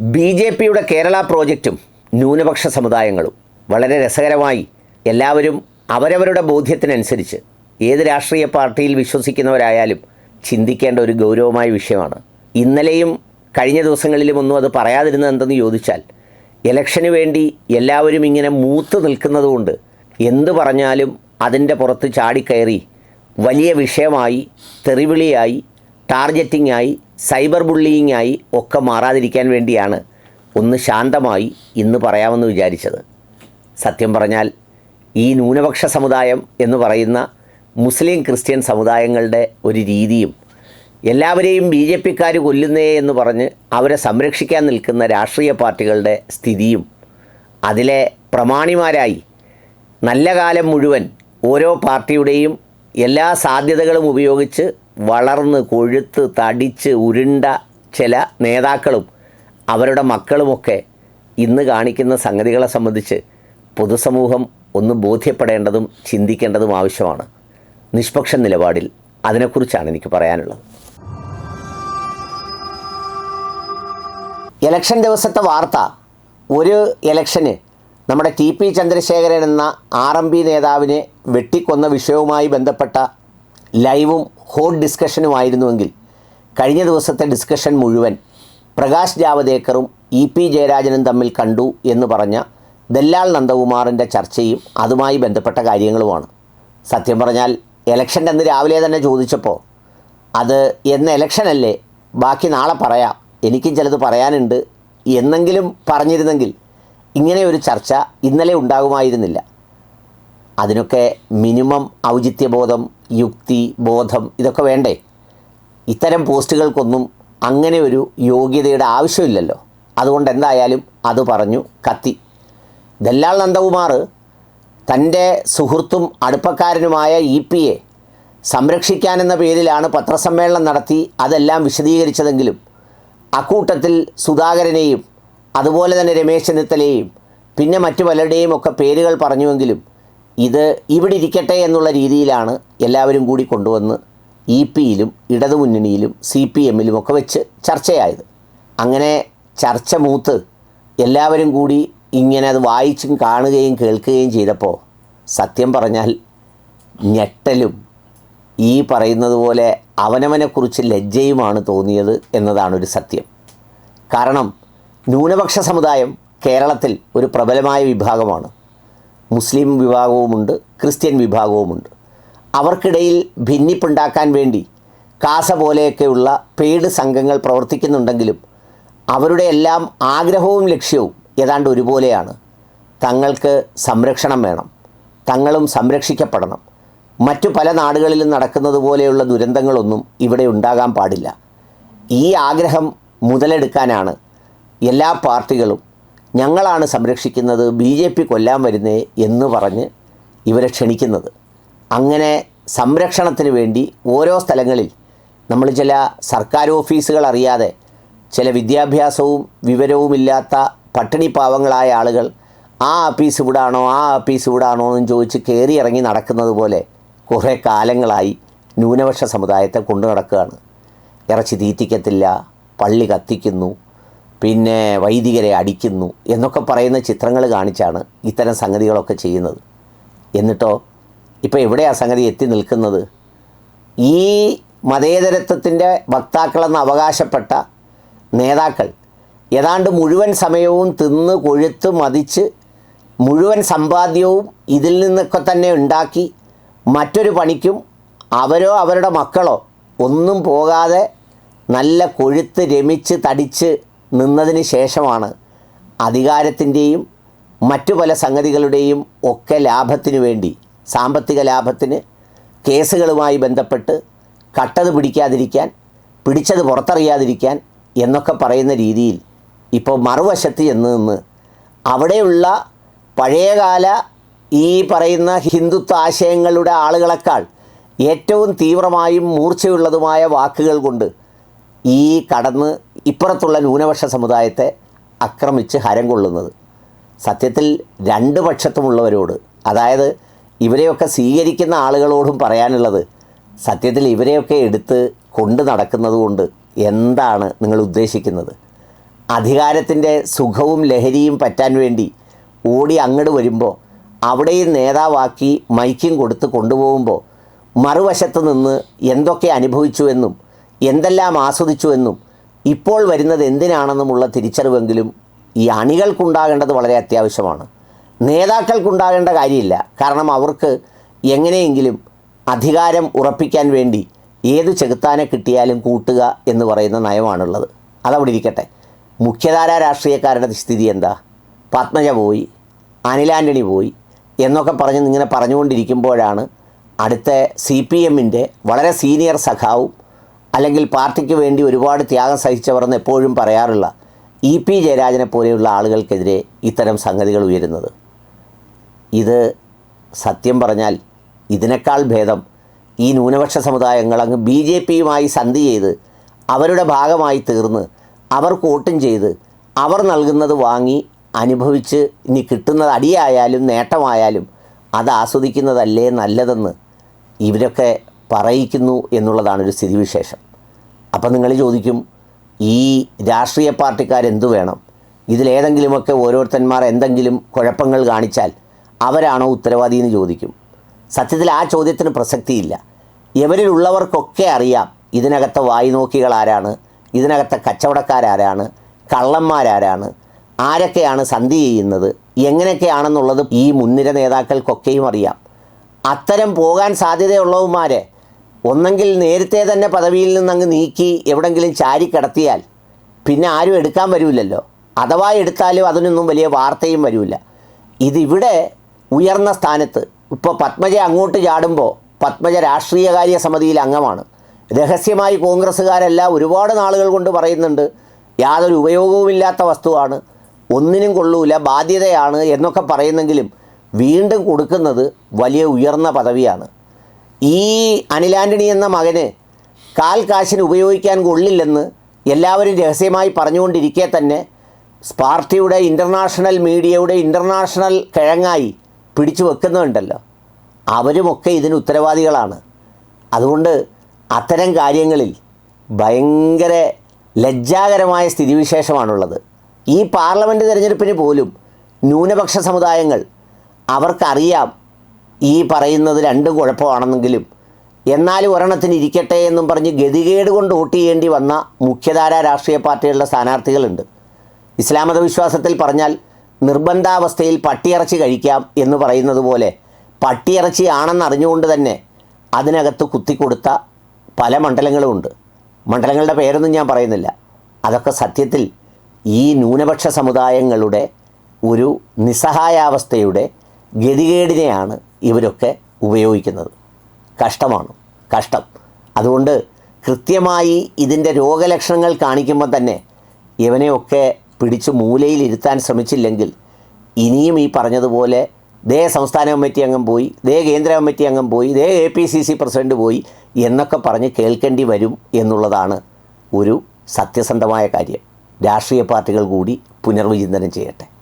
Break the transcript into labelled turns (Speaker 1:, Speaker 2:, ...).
Speaker 1: B J പിയുടെ കേരള പ്രോജക്റ്റും ന്യൂനപക്ഷ സമുദായങ്ങളും വളരെ രസകരമായി എല്ലാവരും അവരവരുടെ ബോധ്യത്തിനനുസരിച്ച് ഏത് രാഷ്ട്രീയ പാർട്ടിയിൽ വിശ്വസിക്കുന്നവരായാലും ചിന്തിക്കേണ്ട ഒരു ഗൗരവമായ വിഷയമാണ്. ഇന്നലെയും കഴിഞ്ഞ ദിവസങ്ങളിലും ഒന്നും അത് പറയാതിരുന്നത് എന്തെന്ന് ചോദിച്ചാൽ ഇലക്ഷന് വേണ്ടി എല്ലാവരും ഇങ്ങനെ മൂത്ത് നിൽക്കുന്നതുകൊണ്ട് എന്ത് പറഞ്ഞാലും അതിന്റെ പുറത്ത് ചാടിക്കയറി വലിയ വിഷയമായി തെറിവിളിയായി ടാർഗറ്റിംഗ് ആയി സൈബർ ബുള്ളിയിങ്ങായി ഒക്കെ മാറാതിരിക്കാൻ വേണ്ടിയാണ് ഒന്ന് ശാന്തമായി ഇന്ന് പറയാമെന്ന് വിചാരിച്ചത്. സത്യം പറഞ്ഞാൽ ഈ ന്യൂനപക്ഷ സമുദായം എന്ന് പറയുന്ന മുസ്ലിം ക്രിസ്ത്യൻ സമുദായങ്ങളുടെ ഒരു രീതിയും എല്ലാവരെയും ബി ജെ പിക്കാർ കൊല്ലുന്നേ എന്ന് പറഞ്ഞ് അവരെ സംരക്ഷിക്കാൻ നിൽക്കുന്ന രാഷ്ട്രീയ പാർട്ടികളുടെ സ്ഥിതിയും അതിലെ പ്രമാണിമാരായി നല്ല കാലം മുഴുവൻ ഓരോ പാർട്ടിയുടെയും എല്ലാ സാധ്യതകളും ഉപയോഗിച്ച് വളർന്ന് കൊഴുത്ത് തടിച്ച് ഉരുണ്ട ചില നേതാക്കളും അവരുടെ മക്കളുമൊക്കെ ഇന്ന് കാണിക്കുന്ന സംഗതികളെ സംബന്ധിച്ച് പൊതുസമൂഹം ഒന്ന് ബോധ്യപ്പെടേണ്ടതും ചിന്തിക്കേണ്ടതും ആവശ്യമാണ്. നിഷ്പക്ഷ നിലപാടിൽ അതിനെക്കുറിച്ചാണ് എനിക്ക് പറയാനുള്ളത്. ഇലക്ഷൻ ദിവസത്തെ വാർത്ത. ഒരു ഇലക്ഷന് നമ്മുടെ ടി പി ചന്ദ്രശേഖരൻ എന്ന ആർ എം പി നേതാവിനെ വെട്ടിക്കൊന്ന വിഷയവുമായി ബന്ധപ്പെട്ട ലൈവും ഹോട്ട് ഡിസ്കഷനുമായിരുന്നുവെങ്കിൽ കഴിഞ്ഞ ദിവസത്തെ ഡിസ്കഷൻ മുഴുവൻ പ്രകാശ് ജാവദേക്കറും ഇ പി ജയരാജനും തമ്മിൽ കണ്ടു എന്ന് പറഞ്ഞ ദല്ലാൽ നന്ദകുമാറിന്റെ ചർച്ചയും അതുമായി ബന്ധപ്പെട്ട കാര്യങ്ങളുമാണ്. സത്യം പറഞ്ഞാൽ ഇലക്ഷന്റെ അന്ന് രാവിലെ തന്നെ ചോദിച്ചപ്പോൾ അത് എന്ന ഇലക്ഷനല്ലേ ബാക്കി നാളെ പറയാം. എനിക്കും ചിലത് പറയാനുണ്ട്. എന്നെങ്കിലും പറഞ്ഞിരുന്നെങ്കിൽ ഇങ്ങനെ ഒരു ചർച്ച ഇന്നലെ ഉണ്ടാകുമായിരുന്നില്ല. അതിനൊക്കെ മിനിമം ഔചിത്യബോധം യുക്തി ബോധം ഇതൊക്കെ വേണ്ടേ? ഇത്തരം പോസ്റ്റുകൾക്കൊന്നും അങ്ങനെ ഒരു യോഗ്യതയുടെ ആവശ്യമില്ലല്ലോ. അതുകൊണ്ട് എന്തായാലും അത് പറഞ്ഞു കത്തി. ദല്ലാൾ നന്ദകുമാർ തന്റെ സുഹൃത്തും അടുപ്പക്കാരനുമായ ഇ പി എ സംരക്ഷിക്കാനെന്ന പേരിലാണ് പത്രസമ്മേളനം നടത്തി അതെല്ലാം വിശദീകരിച്ചതെങ്കിലും അക്കൂട്ടത്തിൽ സുധാകരനെയും അതുപോലെ തന്നെ രമേശ് ചെന്നിത്തലയെയും പിന്നെ മറ്റു പലരുടെയും ഒക്കെ പേരുകൾ പറഞ്ഞുവെങ്കിലും ഇത് ഇവിടെ ഇരിക്കട്ടെ എന്നുള്ള രീതിയിലാണ് എല്ലാവരും കൂടി കൊണ്ടുവന്ന് ഇ പിയിലും ഇടതുമുന്നണിയിലും സി പി എമ്മിലും ഒക്കെ വെച്ച് ചർച്ചയായത്. അങ്ങനെ ചർച്ച മൂത്ത് എല്ലാവരും കൂടി ഇങ്ങനെ അത് വായിച്ചും കാണുകയും കേൾക്കുകയും ചെയ്തപ്പോൾ സത്യം പറഞ്ഞാൽ ഞെട്ടലും ഈ പറയുന്നത് പോലെ അവനവനെക്കുറിച്ച് ലജ്ജയുമാണ് തോന്നിയത് എന്നതാണ് ഒരു സത്യം. കാരണം ന്യൂനപക്ഷ സമുദായം കേരളത്തിൽ ഒരു പ്രബലമായ വിഭാഗമാണ്. മുസ്ലിം വിഭാഗവുമുണ്ട് ക്രിസ്ത്യൻ വിഭാഗവുമുണ്ട്. അവർക്കിടയിൽ ഭിന്നിപ്പുണ്ടാക്കാൻ വേണ്ടി കാസ പോലെയൊക്കെയുള്ള പെയ്ഡ് സംഘങ്ങൾ പ്രവർത്തിക്കുന്നുണ്ടെങ്കിലും അവരുടെ എല്ലാം ആഗ്രഹവും ലക്ഷ്യവും ഏതാണ്ട് ഒരുപോലെയാണ്. തങ്ങൾക്ക് സംരക്ഷണം വേണം തങ്ങളും സംരക്ഷിക്കപ്പെടണം. മറ്റു പല നാടുകളിലും നടക്കുന്നത് പോലെയുള്ള ദുരന്തങ്ങളൊന്നും ഇവിടെ ഉണ്ടാകാൻ പാടില്ല. ഈ ആഗ്രഹം മുതലെടുക്കാനാണ് എല്ലാ പാർട്ടികളും ഞങ്ങളാണ് സംരക്ഷിക്കുന്നത് ബി ജെ പി കൊല്ലാൻ വരുന്നേ എന്ന് പറഞ്ഞ് ഇവരെ ക്ഷണിക്കുന്നത്. അങ്ങനെ സംരക്ഷണത്തിന് വേണ്ടി ഓരോ സ്ഥലങ്ങളിൽ നമ്മൾ ചില സർക്കാർ ഓഫീസുകൾ അറിയാതെ ചില വിദ്യാഭ്യാസവും വിവരവുമില്ലാത്ത പട്ടിണി പാവങ്ങളായ ആളുകൾ ആ ആപ്പീസ് ഇവിടാണോ ആ ആപ്പീസ് ഇവിടാണോ എന്ന് ചോദിച്ച് കയറി ഇറങ്ങി നടക്കുന്നത് പോലെ കുറേ കാലങ്ങളായി ന്യൂനപക്ഷ സമുദായത്തെ കൊണ്ടു നടക്കുകയാണ്. ഇറച്ചി തീറ്റിക്കത്തില്ല പള്ളി കത്തിക്കുന്നു പിന്നെ വൈദികരെ അടിക്കുന്നു എന്നൊക്കെ പറയുന്ന ചിത്രങ്ങൾ കാണിച്ചാണ് ഇത്തരം സംഗതികളൊക്കെ ചെയ്യുന്നത്. എന്നിട്ടോ ഇപ്പോൾ എവിടെയാണ് സംഗതി എത്തി നിൽക്കുന്നത്? ഈ മതേതരത്വത്തിന്റെ വക്താക്കളെന്ന് അവകാശപ്പെട്ട നേതാക്കൾ ഏതാണ്ട് മുഴുവൻ സമയവും തിന്ന് കൊഴുത്ത് മതിച്ച് മുഴുവൻ സമ്പാദ്യവും ഇതിൽ നിന്നൊക്കെ തന്നെ ഉണ്ടാക്കി മറ്റൊരു പണിക്കും അവരോ അവരുടെ മക്കളോ ഒന്നും പോകാതെ നല്ല കൊഴുത്ത് രമിച്ച് തടിച്ച് നിന്നതിന് ശേഷമാണ് അധികാരത്തിന്റെയും മറ്റു പല സംഗതികളുടെയും ഒക്കെ ലാഭത്തിനു വേണ്ടി സാമ്പത്തിക ലാഭത്തിന് കേസുകളുമായി ബന്ധപ്പെട്ട് കട്ടത് പിടിക്കാതിരിക്കാൻ പിടിച്ചത് പുറത്തറിയാതിരിക്കാൻ എന്നൊക്കെ പറയുന്ന രീതിയിൽ ഇപ്പോൾ മറുവശത്ത് ചെന്ന് നിന്ന് അവിടെയുള്ള പഴയകാല ഈ പറയുന്ന ഹിന്ദുത്വ ആശയങ്ങളുടെ ആളുകളെക്കാൾ ഏറ്റവും തീവ്രമായും മൂർച്ചയുള്ളതുമായ വാക്കുകൾ കൊണ്ട് ഈ കടന്ന് ഇപ്പുറത്തുള്ള ന്യൂനപക്ഷ സമുദായത്തെ ആക്രമിച്ച് ഹരം കൊള്ളുന്നത്. സത്യത്തിൽ രണ്ട് പക്ഷത്തുമുള്ളവരോട് അതായത് ഇവരെയൊക്കെ സ്വീകരിക്കുന്ന ആളുകളോടും പറയാനുള്ളത് സത്യത്തിൽ ഇവരെയൊക്കെ എടുത്ത് കൊണ്ട് നടക്കുന്നതുകൊണ്ട് എന്താണ് നിങ്ങൾ ഉദ്ദേശിക്കുന്നത്? അധികാരത്തിന്റെ സുഖവും ലഹരിയും പറ്റാൻ വേണ്ടി ഓടി അങ്ങോട്ട് വരുമ്പോൾ അവിടെയും നേതാവാക്കി മൈക്കും കൊടുത്ത് കൊണ്ടുപോകുമ്പോൾ മറുവശത്ത് നിന്ന് എന്തൊക്കെ അനുഭവിച്ചുവെന്നും എന്തെല്ലാം ആസ്വദിച്ചുവെന്നും ഇപ്പോൾ വരുന്നത് എന്തിനാണെന്നുമുള്ള തിരിച്ചറിവെങ്കിലും ഈ അണികൾക്കുണ്ടാകേണ്ടത് വളരെ അത്യാവശ്യമാണ്. നേതാക്കൾക്കുണ്ടാകേണ്ട കാര്യമില്ല. കാരണം അവർക്ക് എങ്ങനെയെങ്കിലും അധികാരം ഉറപ്പിക്കാൻ വേണ്ടി ഏത് ചെകുത്താനെ കിട്ടിയാലും കൂട്ടുക എന്ന് പറയുന്ന നയമാണുള്ളത്. അതവിടെ ഇരിക്കട്ടെ. മുഖ്യധാരാ രാഷ്ട്രീയക്കാരുടെ സ്ഥിതി എന്താ? പത്മജ പോയി അനിലാന്റണി പോയി എന്നൊക്കെ പറഞ്ഞ് ഇങ്ങനെ പറഞ്ഞുകൊണ്ടിരിക്കുമ്പോഴാണ് അടുത്ത സി പി എമ്മിന്റെ വളരെ സീനിയർ സഖാവും അല്ലെങ്കിൽ പാർട്ടിക്ക് വേണ്ടി ഒരുപാട് ത്യാഗം സഹിച്ചവർ എന്ന് എപ്പോഴും പറയാറുള്ള ഇ പി ജയരാജനെ പോലെയുള്ള ആളുകൾക്കെതിരെ ഇത്തരം സംഗതികൾ ഉയരുന്നത്. ഇത് സത്യം പറഞ്ഞാൽ ഇതിനേക്കാൾ ഭേദം ഈ ന്യൂനപക്ഷ സമുദായങ്ങൾ അങ്ങ് ബി ജെ പിയുമായി സന്ധി ചെയ്ത് അവരുടെ ഭാഗമായി തീർന്ന് അവർ വോട്ടും ചെയ്ത് അവർ നൽകുന്നത് വാങ്ങി അനുഭവിച്ച് ഇനി കിട്ടുന്നത് അടിയായാലും നേട്ടമായാലും അത് ആസ്വദിക്കുന്നതല്ലേ നല്ലതെന്ന് ഇവരൊക്കെ പറയിക്കുന്നു എന്നുള്ളതാണ് ഒരു സ്ഥിതിവിശേഷം. അപ്പം നിങ്ങൾ ചോദിക്കും ഈ രാഷ്ട്രീയ പാർട്ടിക്കാരെന്തു വേണം? ഇതിലേതെങ്കിലുമൊക്കെ ഓരോരുത്തന്മാർ എന്തെങ്കിലും കുഴപ്പങ്ങൾ കാണിച്ചാൽ അവരാണോ ഉത്തരവാദി എന്ന് ചോദിക്കും. സത്യത്തിൽ ആ ചോദ്യത്തിന് പ്രസക്തിയില്ല. ഇവരിലുള്ളവർക്കൊക്കെ അറിയാം ഇതിനകത്തെ വായുനോക്കികൾ ആരാണ് ഇതിനകത്തെ കച്ചവടക്കാരാരാണ് കള്ളന്മാരാരാണ് ആരൊക്കെയാണ് സന്ധി ചെയ്യുന്നത് എങ്ങനെയൊക്കെയാണെന്നുള്ളത് ഈ മുൻനിര നേതാക്കൾക്കൊക്കെയും അറിയാം. അത്തരം പോകാൻ സാധ്യതയുള്ളവന്മാരെ ഒന്നെങ്കിൽ നേരത്തെ തന്നെ പദവിയിൽ നിന്ന് അങ്ങ് നീക്കി എവിടെങ്കിലും ചാരി കിടത്തിയാൽ പിന്നെ ആരും എടുക്കാൻ വരില്ലല്ലോ അഥവാ എടുത്താലും അതിനൊന്നും വലിയ വാർത്തയും വരില്ല ഇതിവിടെ ഉയർന്ന സ്ഥാനത്ത് ഇപ്പോൾ പത്മജ അങ്ങോട്ട് ചാടുമ്പോൾ പത്മജ രാഷ്ട്രീയകാര്യ സമിതിയിൽ അംഗമാണ്. രഹസ്യമായി കോൺഗ്രസ്സുകാരെല്ലാം ഒരുപാട് നാളുകൾ കൊണ്ട് പറയുന്നുണ്ട് യാതൊരു ഉപയോഗവുമില്ലാത്ത വസ്തുവാണ് ഒന്നിനും കൊള്ളൂല ബാധ്യതയാണ് എന്നൊക്കെ പറയുന്നെങ്കിലും വീണ്ടും കൊടുക്കുന്നത് വലിയ ഉയർന്ന പദവിയാണ്. ഈ അനിലാന്റണി എന്ന മകന് കാൽ കാശിന് ഉപയോഗിക്കാൻ കൊള്ളില്ലെന്ന് എല്ലാവരും രഹസ്യമായി പറഞ്ഞുകൊണ്ടിരിക്കെ തന്നെ പാർട്ടിയുടെ ഇന്റർനാഷണൽ മീഡിയയുടെ ഇന്റർനാഷണൽ കിഴങ്ങായി പിടിച്ചു വെക്കുന്നുണ്ടല്ലോ. അവരുമൊക്കെ ഇതിന് ഉത്തരവാദികളാണ്. അതുകൊണ്ട് അത്തരം കാര്യങ്ങളിൽ ഭയങ്കര ലജ്ജാകരമായ സ്ഥിതിവിശേഷമാണുള്ളത്. ഈ പാർലമെന്റ് തിരഞ്ഞെടുപ്പിന് പോലും ന്യൂനപക്ഷ സമുദായങ്ങൾ അവർക്കറിയാം ഈ പറയുന്നത് രണ്ടും കുഴപ്പമാണെന്നെങ്കിലും എന്നാലും ഒരെണ്ണത്തിന് ഇരിക്കട്ടെ എന്നും പറഞ്ഞ് ഗതികേട് കൊണ്ട് വോട്ട് ചെയ്യേണ്ടി വന്ന മുഖ്യധാര രാഷ്ട്രീയ പാർട്ടികളുടെ സ്ഥാനാർത്ഥികളുണ്ട്. ഇസ്ലാമത വിശ്വാസത്തിൽ പറഞ്ഞാൽ നിർബന്ധാവസ്ഥയിൽ പട്ടിയിറച്ചി കഴിക്കാം എന്ന് പറയുന്നത് പോലെ പട്ടിയിറച്ചി ആണെന്ന് അറിഞ്ഞുകൊണ്ട് തന്നെ അതിനകത്ത് കുത്തിക്കൊടുത്ത പല മണ്ഡലങ്ങളുമുണ്ട്. മണ്ഡലങ്ങളുടെ പേരൊന്നും ഞാൻ പറയുന്നില്ല. അതൊക്കെ സത്യത്തിൽ ഈ ന്യൂനപക്ഷ സമുദായങ്ങളുടെ ഒരു നിസ്സഹായാവസ്ഥയുടെ ഗതികേടിനെയാണ് ഇവരൊക്കെ ഉപയോഗിക്കുന്നത്. കഷ്ടമാണ്. കഷ്ടം. അതുകൊണ്ട് കൃത്യമായി ഇതിന്റെ രോഗലക്ഷണങ്ങൾ കാണിക്കുമ്പോൾ തന്നെ ഇവനെയൊക്കെ പിടിച്ച് മൂലയിലിരുത്താൻ ശ്രമിച്ചില്ലെങ്കിൽ ഇനിയും ഈ പറഞ്ഞതുപോലെ ദേ സംസ്ഥാന കമ്മിറ്റി അംഗം പോയി ദേ കേന്ദ്ര കമ്മിറ്റി അംഗം പോയി ദേ A P C C president പോയി എന്നൊക്കെ പറഞ്ഞ് കേൾക്കേണ്ടി വരും എന്നുള്ളതാണ് ഒരു സത്യസന്ധമായ കാര്യം. രാഷ്ട്രീയ പാർട്ടികൾ കൂടി പുനർവിചിന്തനം ചെയ്യട്ടെ.